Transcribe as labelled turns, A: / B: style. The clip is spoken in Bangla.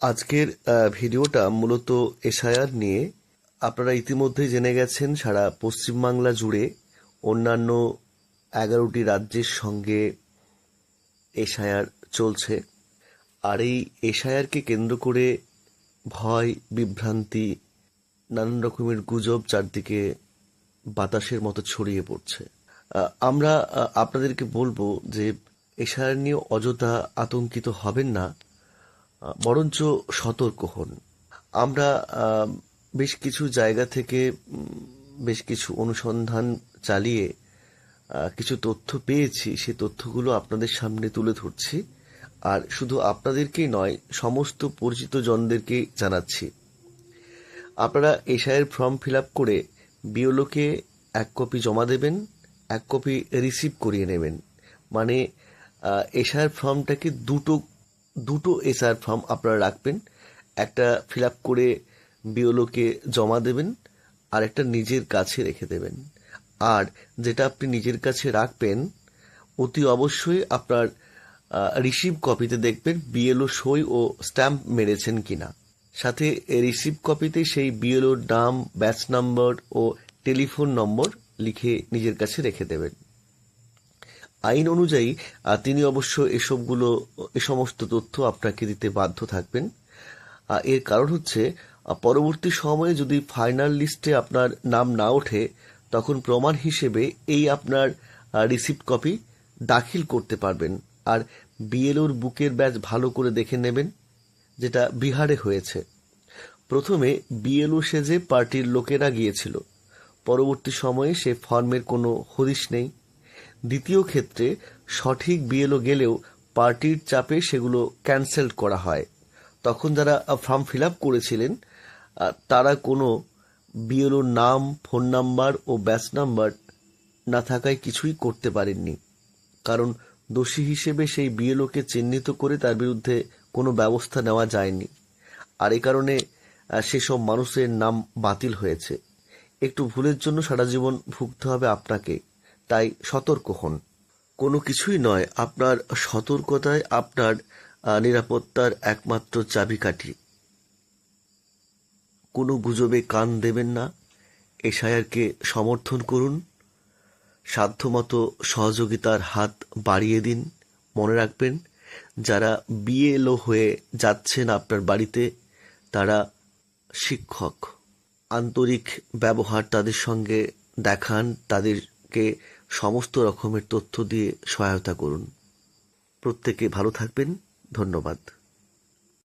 A: আজকের ভিডিওটা মূলত এসআইআর নিয়ে। আপনারা ইতিমধ্যে জেনে গেছেন, সারা পশ্চিমবাংলা জুড়ে অন্যান্য এগারোটি রাজ্যের সঙ্গে এসআইআর চলছে। আর এই এসআইআরকে কেন্দ্র করে ভয়, বিভ্রান্তি, নানান রকমের গুজব চারদিকে বাতাসের মতো ছড়িয়ে পড়ছে। আমরা আপনাদেরকে বলব যে এসআইআর নিয়ে অযথা আতঙ্কিত হবেন না। বরঞ্চ সতর্ক হন। আমরা বেশ কিছু জায়গা থেকে বেশ কিছু অনুসন্ধান চালিয়ে কিছু তথ্য পেয়েছি। সেই তথ্যগুলো আপনাদের সামনে তুলে ধরছি। আর শুধু আপনাদেরকেই নয়, সমস্ত পরিচিত জনদেরকে জানাচ্ছি। আপনারা এসআইয়ের ফর্ম ফিল আপ করে বিওলোকে এক কপি জমা দেবেন, এক কপি রিসিভ করিয়ে নেবেন। মানে এসআইয়ের ফর্মটাকে দুটো দুটো এসআইয়ের ফর্ম আপনারা রাখবেন। একটা ফিল আপ করে বিওলোকে জমা দেবেন, আর একটা নিজের কাছে রেখে দেবেন। আর যেটা আপনি নিজের কাছে রাখবেন, অতি অবশ্যই আপনার রিসিভ কপিতে দেখবেন বিএলও সই ও স্ট্যাম্প মেরেছেন কিনা। সাথে রিসিভ কপিতে সেই বিএলওর নাম ব্যাচ নাম্বার ও টেলিফোন নম্বর লিখে নিজের কাছে রেখে দেবেন। আইন অনুযায়ী তিনি অবশ্য এসবগুলো, এ সমস্ত তথ্য আপনাকে দিতে বাধ্য থাকবেন। এর কারণ হচ্ছে পরবর্তী সময়ে যদি ফাইনাল লিস্টে আপনার নাম না ওঠে, তখন প্রমাণ হিসেবে এই আপনার রিসিপ্ট কপি দাখিল করতে পারবেন। আর বিএলওর বুকের ব্যাচ ভালো করে দেখে নেবেন, যেটা বিহারে হয়েছে। প্রথমে বিএলও সেজে পার্টির লোকেরা গিয়েছিল। পরবর্তী সময়ে সে ফর্মের কোনো হদিশ নেই। দ্বিতীয় ক্ষেত্রে সঠিক বিএলও গেলেও পার্টির চাপে সেগুলো ক্যান্সেল করা হয়। তখন যারা ফর্ম ফিল আপ করেছিলেন তারা কোনো বিএলওর নাম ফোন নাম্বার ও ব্যাচ নাম্বার না থাকায় কিছুই করতে পারেননি। কারণ দোষী হিসেবে সেই বিএলওকে চিহ্নিত করে তার বিরুদ্ধে কোনো ব্যবস্থা নেওয়া যায়নি। আর এ কারণে সেসব মানুষের নাম বাতিল হয়েছে। একটু ভুলের জন্য সারা জীবন ভুগতে হবে আপনাকে। তাই সতর্ক হন। কোনো কিছুই নয়, আপনার সতর্কতায় আপনার নিরাপত্তার একমাত্র চাবিকাঠি। কোনো গুজবে কান দেবেন না। এশায়ারকে সমর্থন করুন। সাধ্যমতো সহযোগিতার হাত বাড়িয়ে দিন, মনে রাখবেন, যারা বিএলও হয়ে যাচ্ছেন আপনার বাড়িতে, তারা শিক্ষক। আন্তরিক ব্যবহার তাদের সঙ্গে দেখান, তাদেরকে সমস্ত রকমের তথ্য দিয়ে সহায়তা করুন। প্রত্যেকে ভালো থাকবেন। ধন্যবাদ।